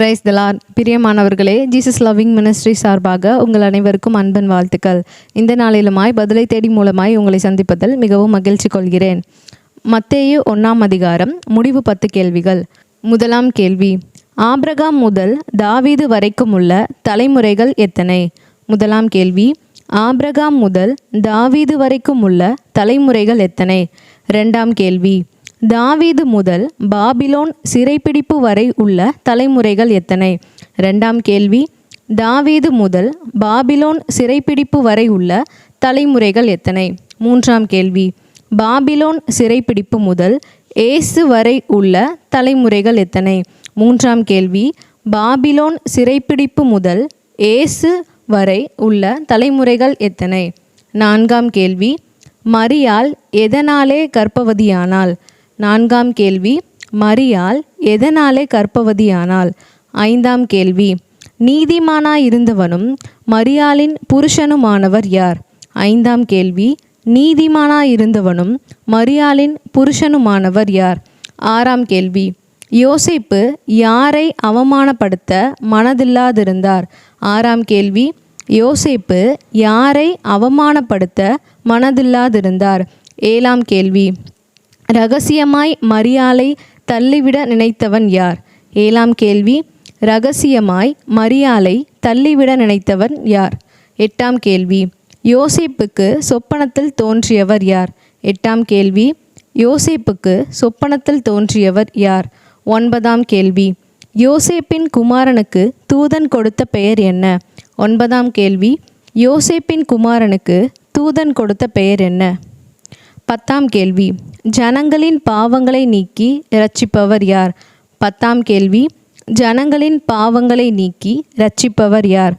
Price தலார் பிரியமானவர்களே Jesus loving ministry சார்பாக உங்கள் அனைவருக்கும் அன்பன் வாழ்த்துக்கள். இந்த நாளிலுமாய் பதிலை தேடி மூலமாய் உங்களை சந்திப்பதில் மிகவும் மகிழ்ச்சி கொள்கிறேன். மத்தேயு ஒன்றாம் அதிகாரம் முடிவு பத்து கேள்விகள். முதலாம் கேள்வி ஆப்ரகாம் முதல் தாவீது வரைக்கும் உள்ள தலைமுறைகள் எத்தனை? முதலாம் கேள்வி ஆப்ரகாம் முதல் தாவீது வரைக்கும் உள்ள தலைமுறைகள் எத்தனை? ரெண்டாம் கேள்வி தாவீது முதல் பாபிலோன் சிறைப்பிடிப்பு வரை உள்ள தலைமுறைகள் எத்தனை? ரெண்டாம் கேள்வி தாவீது முதல் பாபிலோன் சிறைப்பிடிப்பு வரை உள்ள தலைமுறைகள் எத்தனை? மூன்றாம் கேள்வி பாபிலோன் சிறைப்பிடிப்பு முதல் ஏசு வரை உள்ள தலைமுறைகள் எத்தனை? மூன்றாம் கேள்வி பாபிலோன் சிறைப்பிடிப்பு முதல் ஏசு வரை உள்ள தலைமுறைகள் எத்தனை? நான்காம் கேள்வி மரியாள் எதனாலே கற்பவதியானாள் நான்காம் கேள்வி மரியால் எதனாலே கற்பவதியானாள்? ஐந்தாம் கேள்வி நீதிமானாயிருந்தவனும் மரியாளின் புருஷனுமானவர் யார்? ஐந்தாம் கேள்வி நீதிமானாயிருந்தவனும் மரியாளின் புருஷனுமானவர் யார்? ஆறாம் கேள்வி யோசேப்பு யாரை அவமானப்படுத்த மனதில்லாதிருந்தார்? ஆறாம் கேள்வி யோசேப்பு யாரை அவமானப்படுத்த மனதில்லாதிருந்தார்? ஏழாம் கேள்வி ரகசியமாய் மரியாலை தள்ளிவிட நினைத்தவன் யார்? ஏழாம் கேள்வி. ரகசியமாய் மரியாலை தள்ளிவிட நினைத்தவன் யார்? எட்டாம் கேள்வி. யோசேப்புக்கு சொப்பனத்தில் தோன்றியவர் யார்? எட்டாம் கேள்வி. யோசேப்புக்கு சொப்பனத்தில் தோன்றியவர் யார்? ஒன்பதாம் கேள்வி. யோசேப்பின் குமாரனுக்கு தூதன் கொடுத்த பெயர் என்ன? ஒன்பதாம் கேள்வி. யோசேப்பின் குமாரனுக்கு தூதன் கொடுத்த பெயர் என்ன? பத்தாம் கேள்வி. ஜனங்களின் பாவங்களை நீக்கி இரட்சிப்பவர் யார்? பத்தாம் கேள்வி. ஜனங்களின் பாவங்களை நீக்கி இரட்சிப்பவர் யார்?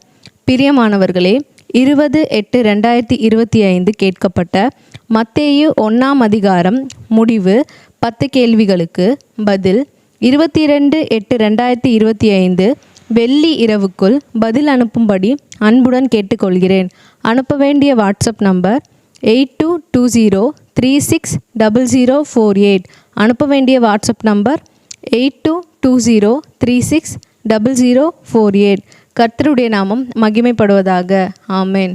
பிரியமானவர்களே இருபது எட்டு ரெண்டாயிரத்தி இருபத்தி ஐந்து கேட்கப்பட்ட மத்தேயு ஒன்றாம் அதிகாரம் முடிவு பத்து கேள்விகளுக்கு பதில். இருபத்தி ரெண்டு எட்டு ரெண்டாயிரத்தி இருபத்தி ஐந்து வெள்ளி இரவுக்குள் பதில் அனுப்பும்படி அன்புடன் கேட்டுக்கொள்கிறேன். அனுப்ப வேண்டிய WhatsApp number eight two two zero three six double zero four eight அனுப்ப வேண்டிய WhatsApp number eight two two zero three six double zero four eight கர்த்தருடைய நாமம் மகிமைப்படுவதாக. ஆமேன்.